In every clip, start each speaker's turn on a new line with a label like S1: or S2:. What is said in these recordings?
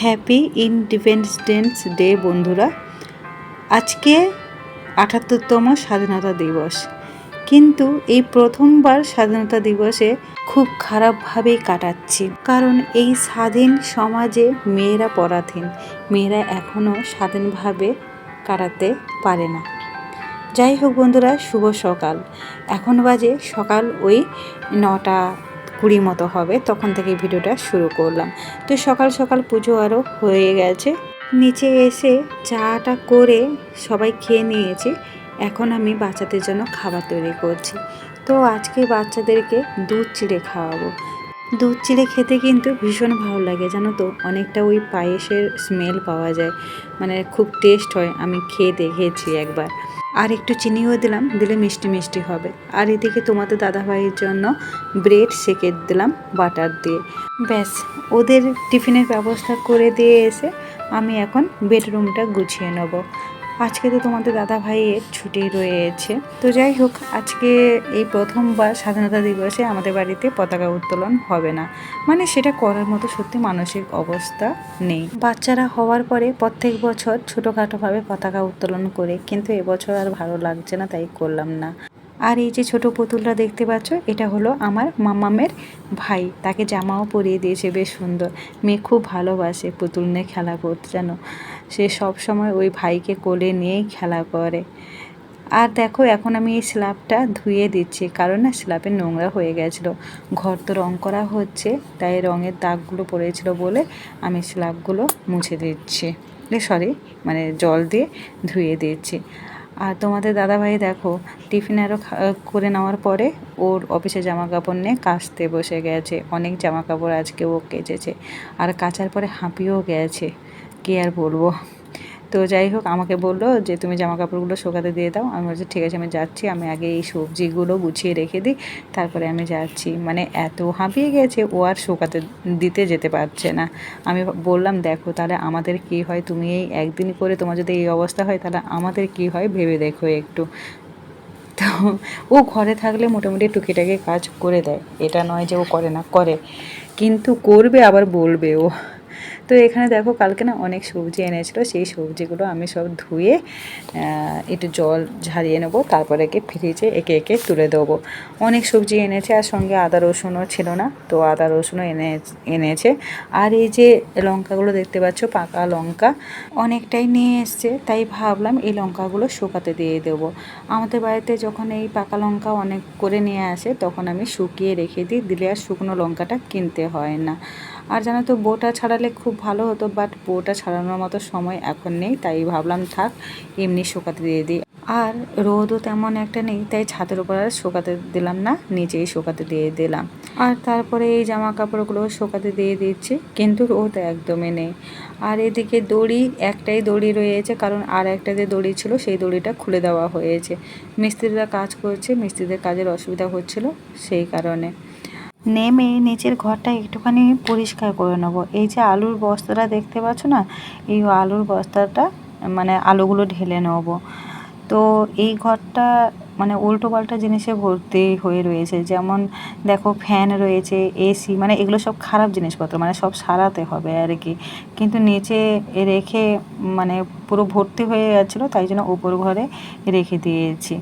S1: Happy independence day বন্ধুরা। আজকে আটাত্তরতম স্বাধীনতা দিবস। কিন্তু এই প্রথমবার স্বাধীনতা দিবসে খুব খারাপভাবেই কাটাচ্ছি। কারণ এই স্বাধীন সমাজে মেয়েরা পরাধীন। মেয়েরা এখনও স্বাধীনভাবে কাটাতে পারে না। যাই হোক বন্ধুরা, শুভ সকাল। এখন বাজে সকাল ওই নটা কুড়ি মতো হবে, তখন থেকে ভিডিওটা শুরু করলাম। তো সকাল সকাল পুজো আরও হয়ে গেছে। নিচে এসে চাটা করে সবাই খেয়ে নিয়েছে। এখন আমি বাচ্চাদের জন্য খাবার তৈরি করছি। তো আজকে বাচ্চাদেরকে দুধ চিড়ে খাওয়াবো। দুধ চিড়ে খেতে কিন্তু ভীষণ ভালো লাগে, জানো তো? অনেকটা ওই পায়েসের স্মেল পাওয়া যায়। মানে খুব টেস্ট হয়। আমি খেয়ে দেখেছি একবার। আর একটু চিনিও দিলাম, দিলে মিষ্টি মিষ্টি হবে। আর এদিকে তোমাদের দাদাভাইয়ের জন্য ব্রেড সেকে দিলাম বাটার দিয়ে। ব্যাস, ওদের টিফিনের ব্যবস্থা করে দিয়ে এসে আমি এখন বেডরুমটা গুছিয়ে নেব। আজকে তো তোমাদের দাদা ভাইয়ের ছুটি রয়েছে। তো যাই হোক, আজকে এই প্রথমবার স্বাধীনতা দিবসে আমাদের বাড়িতে পতাকা উত্তোলন হবে না। মানে সেটা করার মতো সত্যি মানসিক অবস্থা নেই। বাচ্চারা হওয়ার পরে প্রত্যেক বছর ছোটোখাটোভাবে পতাকা উত্তোলন করে, কিন্তু এবছর আর ভালো লাগছে না, তাই করলাম না। আর এই যে ছোট পুতুলটা দেখতে পাচ্ছ, এটা হলো আমার মামামের ভাই। তাকে জামাও পরিয়ে দিয়েছে, বেশ সুন্দর। মেয়ে খুব ভালোবাসে পুতুল নিয়ে খেলা করতে, জানো? সে সব সময় ওই ভাইকে কোলে নিয়েই খেলা করে। আর দেখো, এখন আমি এই স্ল্যাবটা ধুয়ে দিচ্ছি, কারণ না স্ল্যাবে নোংরা হয়ে গেছিল। ঘর তো রং করা হচ্ছে, তাই রঙের দাগগুলো পড়েছিল বলে আমি স্ল্যাবগুলো মুছে দিচ্ছি। সরি মানে জল দিয়ে ধুয়ে দিচ্ছি। আর তোমাদের দাদাভাই দেখো, টিফিন আরও করে নেওয়ার পরে ওর অফিসে জামা কাপড় নিয়ে কাচতে বসে গেছে। অনেক জামা কাপড় আজকে ও কেচেছে, আর কাচার পরে হাঁপিয়েও গেছে। কী আর বলব? তো যাই হোক, আমাকে বলল যে, তুমি জামা কাপড়গুলো শোকাতে দিয়ে দাও। আমি বলছি, ঠিক আছে, আমি যাচ্ছি। আমি আগে এই সবজিগুলো গুছিয়ে রেখে দিই। তারপরে আমি যাচ্ছি। মানে এত হাঁপিয়ে গেছে, ও আর শোকাতে দিতে যেতে পারছে না। আমি বললাম, দেখো, তাহলে আমাদের কি হয়? তুমি এই একদিন করে তোমার যদি এই অবস্থা হয়, তাহলে আমাদের কি হয়? ভেবে দেখো একটু। তো ও ঘরে থাকলে মোটামুটি টুকিটাকি কাজ করে দেয়। এটা নয় যে ও করে না, করে। কিন্তু করবে, আবার বলবে ও। তো এখানে দেখো কালকে না অনেক সবজি এনেছিলো, সেই সবজিগুলো আমি সব ধুয়ে একটু জল ঝারিয়ে নেব, তারপরে একে ফ্রিজে একে একে তুলে দেবো। অনেক সবজি এনেছে, আর সঙ্গে আদা রসুনও ছিল না, তো আদা রসুনও এনে, এনেছে। আর এই যে লঙ্কাগুলো দেখতে পাচ্ছ, পাকা লঙ্কা, অনেকটাই নিয়ে এসছে, তাই ভাবলাম এই লঙ্কাগুলো শুকাতে দিয়ে দেবো। আমাদের বাড়িতে যখন এই পাকা লঙ্কা অনেক করে নিয়ে আসে, তখন আমি শুকিয়ে রেখে দিই, দিলে আর শুকনো লঙ্কাটা কিনতে হয় না। আর জানো তো, বোটা ছাড়ালে খুব ভালো হতো বাট বোটা ছাড়ানোর মতো সময় এখন নেই, তাই ভাবলাম থাক, এমনি শুকাতে দিয়ে দিই। আর রোদও তেমন একটা নেই, তাই ছাদের উপর আর শোকাতে দিলাম না নিচেই শোকাতে দিয়ে দিলাম। আর তারপরে এই জামা কাপড়গুলো শোকাতে দিয়ে দিচ্ছি, কিন্তু রোদ একদমই নেই। আর এদিকে দড়ি, একটাই দড়ি রয়েছে, কারণ আর একটা যে দড়ি ছিল, সেই দড়িটা খুলে দেওয়া হয়েছে। মিস্ত্রিরা কাজ করছে, মিস্ত্রিদের কাজের অসুবিধা হচ্ছিল, সেই কারণে। নেমে নিচের ঘরটা একটুখানি পরিষ্কার করে নেব। এই যে আলুর বস্তাটা দেখতে পাচ্ছ না, এই আলুর বস্তাটা মানে আলুগুলো ঢেলে নেব। তো এই ঘরটা মানে উল্টো পাল্টা জিনিসে ভর্তি হয়ে রয়েছে। যেমন দেখো ফ্যান রয়েছে, এসি মানে এগুলো সব খারাপ জিনিসপত্র মানে সব সারাতে হবে আর কি। কিন্তু নিচে রেখে মানে পুরো ভর্তি হয়ে যাচ্ছিল, তাই জন্য উপর ঘরে রেখে দিয়েছি।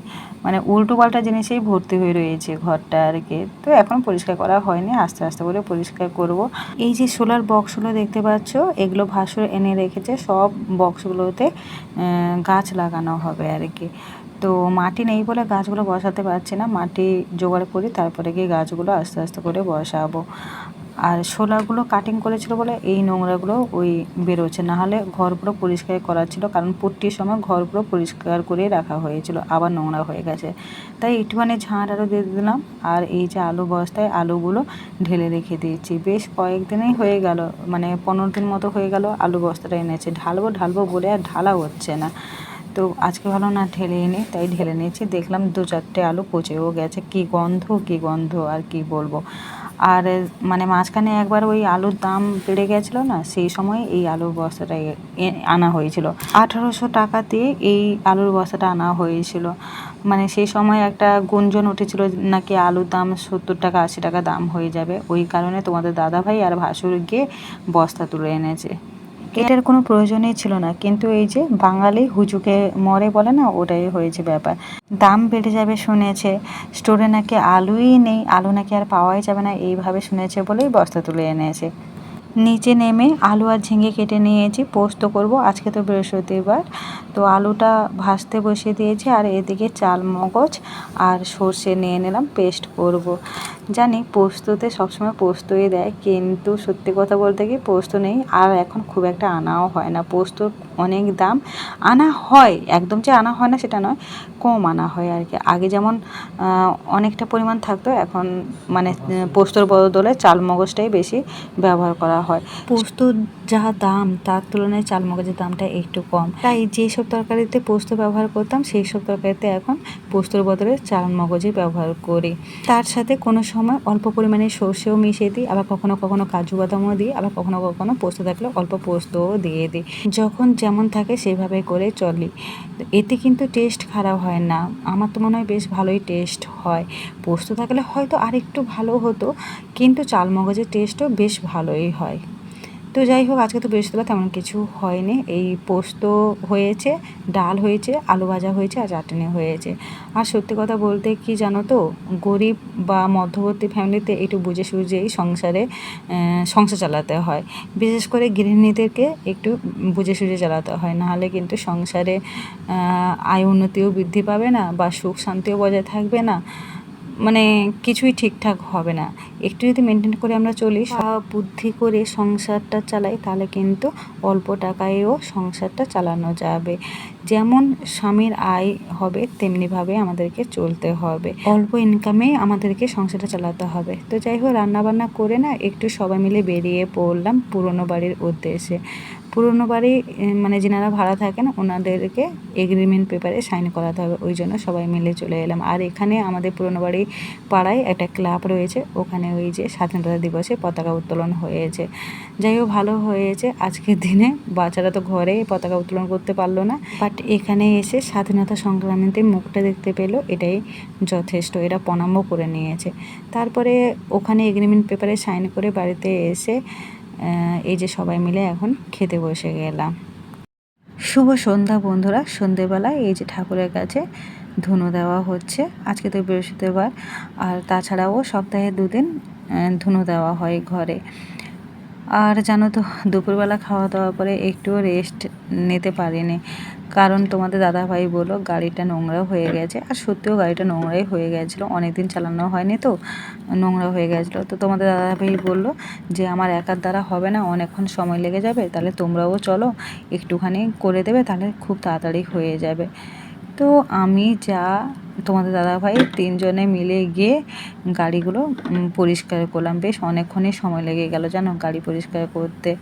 S1: মানে উল্টো পাল্টা জিনিসেই ভর্তি হয়ে রয়েছে ঘরটা আর কি। তো এখন পরিষ্কার করা হয়নি, আস্তে আস্তে করে পরিষ্কার করব। এই যে সোলার বক্সগুলো দেখতে পাচ্ছ, এগুলো ভাসুর এনে রেখেছে, সব বক্সগুলোতে গাছ লাগানো হবে আর কি। তো মাটি নেই বলে গাছগুলো বসাতে পারছি না, মাটি জোগাড় করি, তারপরে গিয়ে গাছগুলো আস্তে আস্তে করে বসাবো। আর শোলাগুলো কাটিং করেছিল বলে এই নোংরাগুলো ওই বেরোচ্ছে। নাহলে ঘরগুলো পরিষ্কার করা ছিল, কারণ পুট্টির সময় ঘরগুলো পরিষ্কার করে রাখা হয়েছিল, আবার নোংরা হয়ে গেছে। তাই একটুখানি ঝাঁট আরও দিয়ে দিলাম, আর এই যে আলু বস্তায় আলুগুলো ঢেলে রেখে দিয়েছি। বেশ কয়েকদিনেই হয়ে গেল মানে পনেরো দিন মতো হয়ে গেল আলু বস্তাটা এনেছে। ঢালবো ঢালবো বলে আর ঢালা হচ্ছে না। তো আজকে ভালো না ঢেলে এনে তাই ঢেলে নিয়েছি। দেখলাম দু চারটে আলু পচেও গেছে। কি গন্ধ কি গন্ধ, আর কি বলব। আর মানে মাঝখানে একবার ওই আলুর দাম বেড়ে গেছিল না, সেই সময় এই আলুর বস্তাটা আনা হয়েছিল। আঠারোশো টাকা দিয়ে এই আলুর বস্তাটা আনা হয়েছিল। মানে সেই সময় একটা গুঞ্জন উঠেছিল নাকি আলুর দাম সত্তর টাকা, আশি টাকা দাম হয়ে যাবে। ওই কারণে তোমাদের দাদাভাই আর ভাসুর গিয়ে বস্তা তুলে এনেছে। এটার কোনো প্রয়োজনই ছিল না। কিন্তু এই যে বাঙালি হুজুকে মরে বলে না, ওটাই হয়েছে ব্যাপার। দাম বেড়ে যাবে শুনেছে। স্টোরে নাকি আলুই নেই। আলু নাকি আর পাওয়াই যাবে না, এইভাবে শুনেছে বলেই বস্তা তুলে এনেছে। নিচে নেমে আলু আর ঝিঙে কেটে নিয়েছি, পোস্ত করব। আজকে তো বৃহস্পতিবার। তো আলুটা ভাজতে বসিয়ে দিয়েছি, আর এদিকে চাল মগজ আর সর্ষে নিয়ে নিলাম, পেস্ট করব। জানি পোস্ততে সবসময় পোস্তই দেয়, কিন্তু সত্যি কথা বলতে কি পোস্ত নেই, আর এখন খুব একটা আনাও হয় না। পোস্তর অনেক দাম। আনা হয়, একদম যে আনা হয় না সেটা নয়, কম আনা হয় আর কি। আগে যেমন অনেকটা পরিমাণ থাকতো, এখন মানে পোস্তর বদলে চাল মগজটাই বেশি ব্যবহার করা হয়। পোস্তর যা দাম, তার তুলনায় চাল মগজের দামটা একটু কম। তাই যেসব তরকারিতে পোস্ত ব্যবহার করতাম সেই সব তরকারিতে এখন পোস্তর বদলে চাল মগজই ব্যবহার করি। তার সাথে কোনো সময় অল্প পরিমাণে সর্ষেও মিশিয়ে দিই, আবার কখনো কখনো কাজু বাদামও দিই, আবার কখনো কখনো পোস্ত থাকলে অল্প পোস্তও দিয়ে দিই। যখন যেমন থাকে সেভাবে করে চলি। এতে কিন্তু টেস্ট খারাপ হয় না। আমার তো মনে হয় বেশ ভালোই টেস্ট হয়। পোস্ত থাকলে হয়তো আরেকটু ভালো হতো, কিন্তু চাল মগজের টেস্টও বেশ ভালোই হয়। তো যাই হোক, আজকে তো বৃহস্পতিবার, তেমন কিছু হয়নি। এই পোস্ত হয়েছে, ডাল হয়েছে, আলু ভাজা হয়েছে আর চাটনি হয়েছে। আর সত্যি কথা বলতে কি জানো তো, গরিব বা মধ্যবর্তী ফ্যামিলিতে একটু বুঝে সুঝেই সংসারে সংসার চালাতে হয়। বিশেষ করে গৃহিণীদেরকে একটু বুঝে সুঝে চালাতে হয়। নাহলে কিন্তু সংসারে আয় উন্নতিও বৃদ্ধি পাবে না বা সুখ শান্তিও বজায় থাকবে না। মানে কিছুই ঠিকঠাক হবে না। একটু যদি মেনটেন করে আমরা চলি বুদ্ধি করে সংসারটা চালাই, তাহলে কিন্তু অল্প টাকায়ও সংসারটা চালানো যাবে। যেমন স্বামীর আয় হবে তেমনিভাবে আমাদেরকে চলতে হবে। অল্প ইনকামে আমাদেরকে সংসারটা চালাতে হবে। তো যাই হোক, রান্নাবান্না করে না একটু সবাই মিলে বেরিয়ে পড়লাম পুরনো বাড়ির উদ্দেশ্যে। পুরনো বাড়ি মানে যেনারা ভাড়া থাকেন, ওনাদেরকে এগ্রিমেন্ট পেপারে সাইন করাতে হবে। ওই জন্য সবাই মিলে চলে এলাম। আর এখানে আমাদের পুরনো বাড়ি পাড়ায় একটা ক্লাব রয়েছে। ওখানে ওই যে স্বাধীনতা দিবসে পতাকা উত্তোলন হয়েছে। যাই হোক, ভালো হয়েছে। আজকের দিনে বাচ্চারা তো ঘরে পতাকা উত্তোলন করতে পারল না। বাট এখানে এসে স্বাধীনতা সংগ্রামীদের মুখটা দেখতে পেল। এটাই যথেষ্ট। এরা প্রণাম্য করে নিয়েছে। তারপরে ওখানে এগ্রিমেন্ট পেপারে সাইন করে বাড়িতে এসে এই যে সবাই মিলে এখন খেতে বসে গেলাম। শুভ সন্ধ্যা বন্ধুরা, সন্ধেবেলায় এই যে ঠাকুরের কাছে ধুনো দেওয়া হচ্ছে। আজকে তো বৃহস্পতিবার, আর তাছাড়াও সপ্তাহে দুদিন ধুনো দেওয়া হয় ঘরে। আর জানো তো, দুপুরবেলা খাওয়া দাওয়ার পরে একটুও রেস্ট নিতে পারিনি। কারণ তোমাদের দাদাভাই বলো গাড়িটা নোংরা হয়ে গেছে। আর সত্যিও গাড়িটা নোংরাই হয়ে গেছিল অনেক দিন চালানো হয়নি তো, নোংরা হয়ে গেছিল। তো তোমাদের দাদাভাই বলল যে আমার একার দ্বারা হবে না, অনেকক্ষণ সময় লেগে যাবে, তাহলে তোমরাও চলো, একটুখানি করে দেবে, তাহলে খুব তাড়াতাড়ি হয়ে যাবে। তো আমি যা, তোমাদের দাদাভাই তিনজনে মিলে গিয়ে গাড়িগুলো পরিষ্কার করলাম। বেশ অনেকক্ষণই সময় লেগে গেল জানো গাড়ি পরিষ্কার করতে।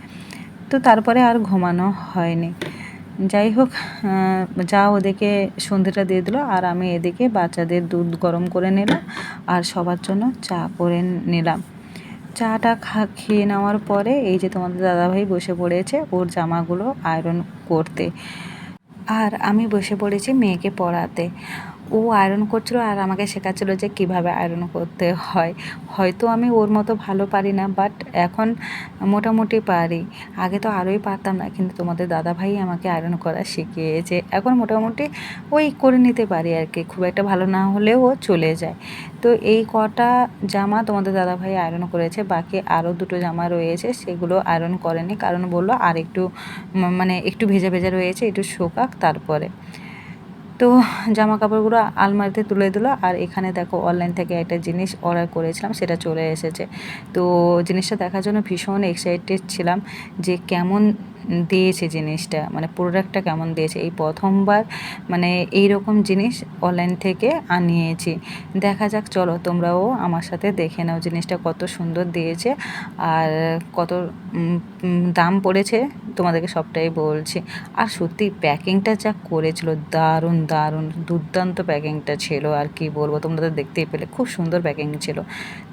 S1: তো তারপরে আর ঘুমানো হয়নি। যাই হোক যা ওদেরকে সন্ধেটা দিয়ে দিলো, আর আমি এদিকে বাচ্চাদের দুধ গরম করে নিলাম, আর সবার জন্য চা করে নিলাম। চাটা খা, খেয়ে নেওয়ার পরে এই যে তোমাদের দাদাভাই বসে পড়েছে, ওর জামাগুলো আয়রন করতে। আর আমি বসে পড়েছি মেয়েকে পড়াতে। ও আয়রন করছিল আর আমাকে শেখাচ্ছিলো যে কীভাবে আয়রন করতে হয়। হয়তো আমি ওর মতো ভালো পারি না বাট এখন মোটামুটি পারি। আগে তো আরোই পারতাম না, কিন্তু তোমাদের দাদাভাই আমাকে আয়রন করা শিখিয়েছে। এখন মোটামুটি ওই করে নিতে পারি আর কি, খুব একটা ভালো না হলেও চলে যায়। তো এই কটা জামা তোমাদের দাদাভাই আয়রন করেছে, বাকি আরও দুটো জামা রয়েছে, সেগুলো আয়রন করেনি। কারণ বলল আর একটু মানে একটু ভেজা ভেজা রয়েছে, একটু শোকাক তারপরে। তো জামা কাপড়গুলো আলমারিতে তুলে দিলো। আর এখানে দেখো অনলাইন থেকে একটা জিনিস অর্ডার করেছিলাম, সেটা চলে এসেছে। তো জিনিসটা দেখার জন্য ভীষণ এক্সাইটেড ছিলাম যে কেমন দিয়েছে জিনিসটা মানে প্রোডাক্টটা কেমন দিয়েছে। এই প্রথমবার মানে এই রকম জিনিস অনলাইন থেকে আনিয়েছি। দেখা যাক, চলো তোমরাও আমার সাথে দেখে নাও জিনিসটা কত সুন্দর দিয়েছে আর কত দাম পড়েছে, তোমাদেরকে সবটাই বলছি। আর সত্যি, প্যাকিংটা যা করেছিল, দারুণ দারুণ, দুর্দান্ত প্যাকিংটা ছিল। আর কি বলব, তোমরা তো দেখতেই পেলে, খুব সুন্দর প্যাকিং ছিল।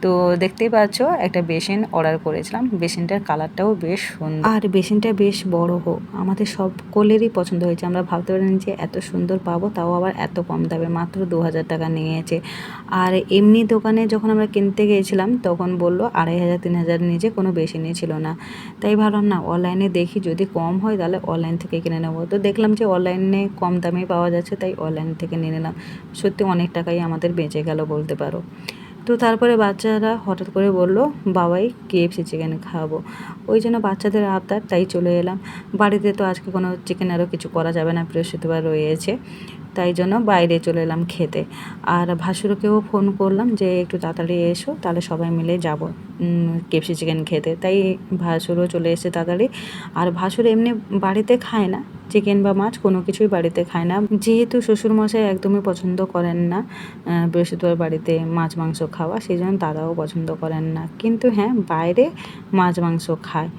S1: তো দেখতেই পাচ্ছ, একটা বেসিন অর্ডার করেছিলাম। বেসিনটার কালারটাও বেশ সুন্দর আর বেসিনটা বেশ বড় হোক আমাদের সকলেরই পছন্দ হয়েছে। আমরা ভাবতে পারিনি যে এত সুন্দর পাবো, তাও আবার এত কম দামে, মাত্র দু হাজার টাকা নিয়েছে। আর এমনি দোকানে যখন আমরা কিনতে গিয়েছিলাম, তখন বলল আড়াই হাজার, তিন হাজার নিচে কোনো বেসিনই ছিল না। তাই ভাবলাম, না, অনলাইনে দেখি যদি কম হয়, তাহলে অনলাইন থেকে কিনে নেব। তো দেখলাম যে অনলাইনে কম দামে পাওয়া যাচ্ছে। তাই অনলাইন থেকে নিয়ে নিলাম। সত্যি অনেক টাকাই আমাদের বেঁচে গেল বলতে পারো। তো তারপরে বাচ্চারা হঠাৎ করে বলল, বাবাই কেএফসি চিকেন খাব। ওই জন্য বাচ্চাদের আবদার তাই চলে এলাম। বাড়িতে তো আজকে কোনো চিকেন আরও কিছু করা যাবে না, বৃহস্পতিবার রয়েছে। তাই জন্য বাইরে চলে এলাম খেতে। আর ভাসুরকেও ফোন করলাম যে, একটু তাড়াতাড়ি এসো, তাহলে সবাই মিলে যাব কেপসি চিকেন খেতে। তাই ভাসুরও চলে এসে তাড়াতাড়ি। আর ভাসুর এমনি বাড়িতে খায় না চিকেন বা মাছ, কোনো কিছুই বাড়িতে খায় না। যেহেতু শ্বশুরমশাই একদমই পছন্দ করেন না বৃহস্পতিবার বাড়িতে মাছ, মাংস খাওয়া, সেই জন্য দাদাও পছন্দ করেন না। কিন্তু হ্যাঁ বাইরে মাছ, মাংস খায়।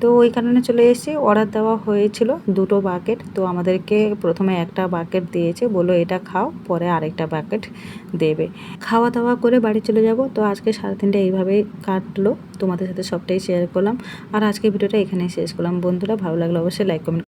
S1: তো ওই কারণে চলে এসেছি। অর্ডার দেওয়া হয়েছিল দুটো বাকেট তো আমাদেরকে প্রথমে একটা বাকেট দিয়েছে বলো এটা খাও, পরে আরেকটা বাকেট দেবে। খাওয়া দাওয়া করে বাড়ি চলে যাব। তো আজকে সাড়ে তিনটে এইভাবেই কাটলো। তোমাদের সাথে সবটাই শেয়ার করলাম। আর আজকে ভিডিওটা এখানেই শেষ করলাম। বন্ধুরা, ভালো লাগলে অবশ্যই লাইক কমেন্ট